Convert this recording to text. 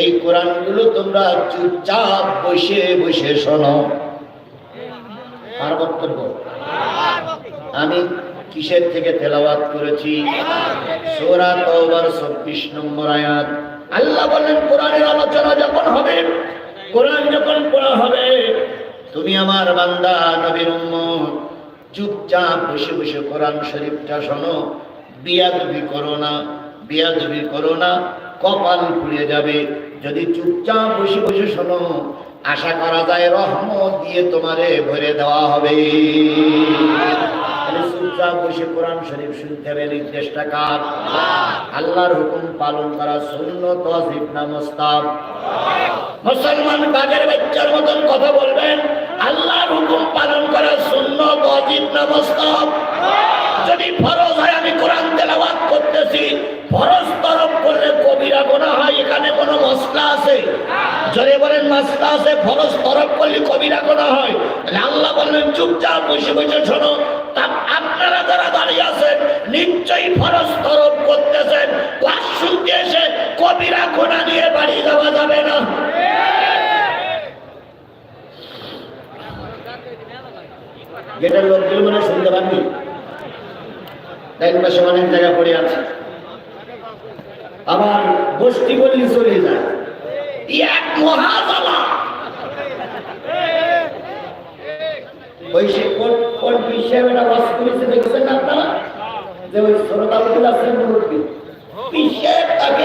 এই কোরআনগুলো তোমরা চুপচাপ বসে বসে শোনো। আর বক্তব্য? আমি কিসের থেকে তেলাওয়াত করেছি? সূরা তওবার 24 নম্বর আয়াত। আল্লাহ বলেন, কোরআনের আলোচনা যখন হবে, কোরআন যখন পড়া হবে, তুমি আমার বান্দা, নবীর চুপচাপ বসে বসে কোরআন শরীফটা শোনো। বিয়া বিয়াদবি করো না বিয়া বিয়াদবি করো না, কপাল পুড়ে যাবে। যদি চুপচাপ বসে বসে শোনো, আশা করা যায় রহমত দিয়ে তোমারে ভরে দেওয়া হবে। আল্লাহর হুকুম পালন করা মুস্তাব মুসলমান কাজের বাচ্চার মতন কথা বলবেন, আল্লাহর হুকুম পালন জোরে আছে, ফরজ তরফ করলে কবিরা গোনা হয়। আল্লাহ বললেন, চুপচাপ বসে বসে শোনো। আপনারা যারা দাঁড়িয়ে আছেন, নিশ্চয়ই ফরজ তরফ করতেছেন। ক্লাস শুনতে এসে কবিরা গোনা নিয়ে বাড়ি যাওয়া যাবে না। গেটের লোকগুলো মানে শুনতে পাননি? ডাইন পাশে অনেক জায়গা পড়ে আছে। আবার গোষ্ঠী বললি চলে যায়। এক মহাজালা দেখছেন আপনারা? যে ওই শ্রোতা আছেন মুরব্বী। তাকে